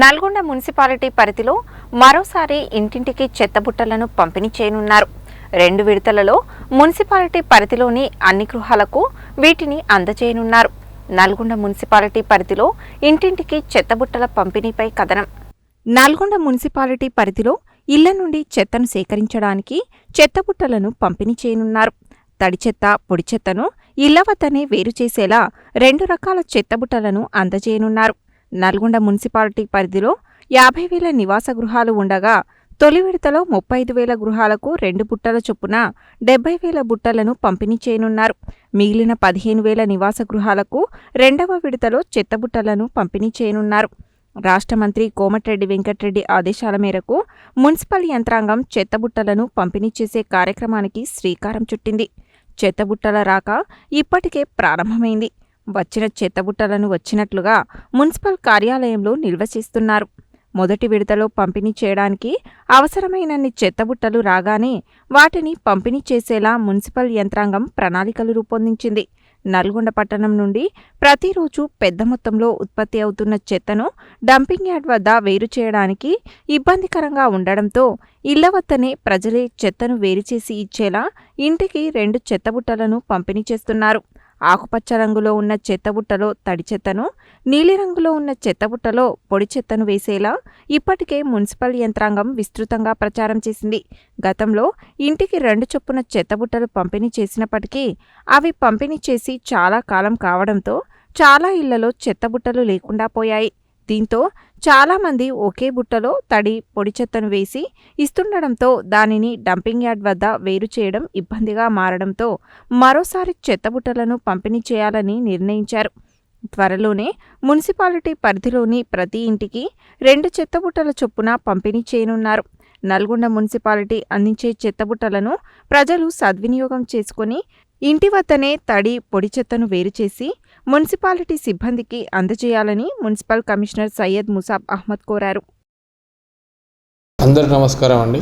Nalgonda municipality పరిధిలో మరోసారి ఇంటింటికి చెత్తబుట్టలను పంపిణీ చేయనున్నారు. రెండు విడతలలో మున్సిపాలిటీ పరిధిలోని అన్ని గృహాలకు వీటిని అందజేయనున్నారు. నల్గొండ మున్సిపాలిటీ పరిధిలో ఇంటింటికి చెత్తబుట్టల పంపిణీపై కథనం. నల్గొండ మున్సిపాలిటీ పరిధిలో ఇళ్ళ నుండి చెత్తను సేకరించడానికి చెత్తబుట్టలను పంపిణీ చేయనున్నారు. తడి చెత్త పొడి చెత్తను ఇళ్ళ వద్దనే వేరు చేసేలా రెండు రకాల చెత్తబుట్టలను అందజేయనున్నారు. నల్గొండ మున్సిపాలిటీ పరిధిలో యాభై వేల నివాస గృహాలు ఉండగా తొలి విడతలో ముప్పై ఐదు వేల గృహాలకు రెండు బుట్టల చొప్పున డెబ్బై వేల బుట్టలను పంపిణీ చేయనున్నారు. మిగిలిన పదిహేను వేల నివాస గృహాలకు రెండవ విడతలో చెత్తబుట్టలను పంపిణీ చేయనున్నారు. రాష్ట్ర మంత్రి కోమటిరెడ్డి వెంకటరెడ్డి ఆదేశాల మేరకు మున్సిపల్ యంత్రాంగం చెత్తబుట్టలను పంపిణీ చేసే కార్యక్రమానికి శ్రీకారం చుట్టింది. చెత్తబుట్టల రాక ఇప్పటికే ప్రారంభమైంది. వచ్చిన చెత్తబుట్టలను వచ్చినట్లుగా మున్సిపల్ కార్యాలయంలో నిల్వ చేస్తున్నారు. మొదటి విడతలో పంపిణీ చేయడానికి అవసరమైనన్ని చెత్తబుట్టలు రాగానే వాటిని పంపిణీ చేసేలా మున్సిపల్ యంత్రాంగం ప్రణాళికలు రూపొందించింది. నల్గొండ పట్టణం నుండి ప్రతిరోజు పెద్ద మొత్తంలో ఉత్పత్తి అవుతున్న చెత్తను డంపింగ్ యార్డ్ వద్ద వేరు చేయడానికి ఇబ్బందికరంగా ఉండడంతో ఇళ్ళ వద్దనే ప్రజలే చెత్తను వేరు చేసి ఇచ్చేలా ఇంటికి రెండు చెత్తబుట్టలను పంపిణీ చేస్తున్నారు. ఆకుపచ్చ రంగులో ఉన్న చెత్తబుట్టలో తడి చెత్తను నీలిరంగులో ఉన్న చెత్తబుట్టలో పొడి చెత్తను వేసేలా ఇప్పటికే మున్సిపల్ యంత్రాంగం విస్తృతంగా ప్రచారం చేసింది. గతంలో ఇంటికి రెండు చొప్పున చెత్తబుట్టలు పంపిణీ చేసినప్పటికీ అవి పంపిణీ చేసి చాలా కాలం కావడంతో చాలా ఇళ్ళలో చెత్తబుట్టలు లేకుండా పోయాయి. దీంతో చాలామంది ఒకే బుట్టలో తడి పొడి చెత్తను వేసి ఇస్తుండడంతో దానిని డంపింగ్ యార్డ్ వద్ద వేరు చేయడం ఇబ్బందిగా మారడంతో మరోసారి చెత్తబుట్టలను పంపిణీ చేయాలని నిర్ణయించారు. త్వరలోనే మున్సిపాలిటీ పరిధిలోని ప్రతి ఇంటికి రెండు చెత్తబుట్టల చొప్పున పంపిణీ చేయనున్నారు. నల్గొండ మున్సిపాలిటీ అందించే చెత్తబుట్టలను ప్రజలు సద్వినియోగం చేసుకుని ఇంటి వద్దనే తడి పొడి చెత్తను వేరు చేసి మున్సిపాలిటీ సిబ్బందికి అందజేయాలని మున్సిపల్ కమిషనర్ సయ్యద్ ముసాబ్ అహ్మద్ కోరారు. అందరికి నమస్కారం అండి.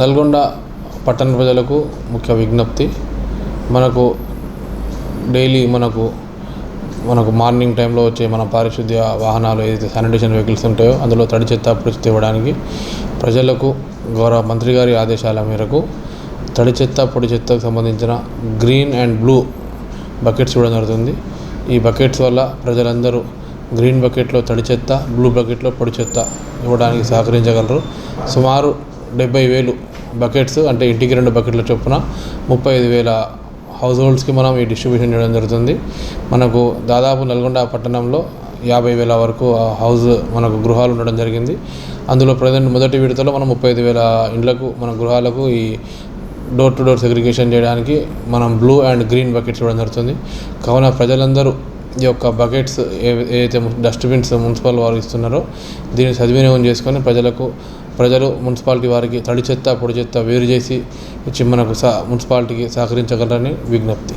నల్గొండ పట్టణ ప్రజలకు ముఖ్య విజ్ఞప్తి మనకు డైలీ మనకు మనకు మార్నింగ్ టైంలో వచ్చే మన పారిశుద్ధ్య వాహనాలు ఏదైతే శానిటేషన్ వెహికల్స్ ఉంటాయో అందులో తడి చెత్త పొడి ఇవ్వడానికి ప్రజలకు గౌరవ మంత్రి గారి ఆదేశాల మేరకు తడి చెత్త పొడి చెత్తకు సంబంధించిన గ్రీన్ అండ్ బ్లూ బకెట్స్ ఇవ్వడం జరుగుతుంది. ఈ బకెట్స్ వల్ల ప్రజలందరూ గ్రీన్ బకెట్లో తడి చెత్త బ్లూ బకెట్లో పొడి చెత్త ఇవ్వడానికి సహకరించగలరు. సుమారు డెబ్బై వేలు బకెట్స్ అంటే ఇంటికి రెండు బకెట్ల చొప్పున ముప్పై ఐదు వేల హౌస్ హోల్డ్స్కి మనం ఈ డిస్ట్రిబ్యూషన్ చేయడం జరుగుతుంది. మనకు దాదాపు నల్గొండ పట్టణంలో యాభై వేల వరకు హౌస్ మనకు గృహాలు ఉండడం జరిగింది. అందులో ప్రజెంట్ మొదటి విడతలో మనం ముప్పై ఐదు వేల ఇండ్లకు మన గృహాలకు ఈ డోర్ టు డోర్ సెగ్రిగేషన్ చేయడానికి మనం బ్లూ అండ్ గ్రీన్ బకెట్స్ ఇవ్వడం జరుగుతుంది. కావున ప్రజలందరూ ఈ యొక్క బకెట్స్ ఏ ఏదైతే డస్ట్బిన్స్ మున్సిపల్ వారు ఇస్తున్నారో దీన్ని సద్వినియోగం చేసుకొని ప్రజలకు ప్రజలు మున్సిపాలిటీ వారికి తడి చెత్త పొడి చెత్త వేరు చేసి చిమ్మనకు మనకు సహ మున్సిపాలిటీకి సహకరించగలరని విజ్ఞప్తి.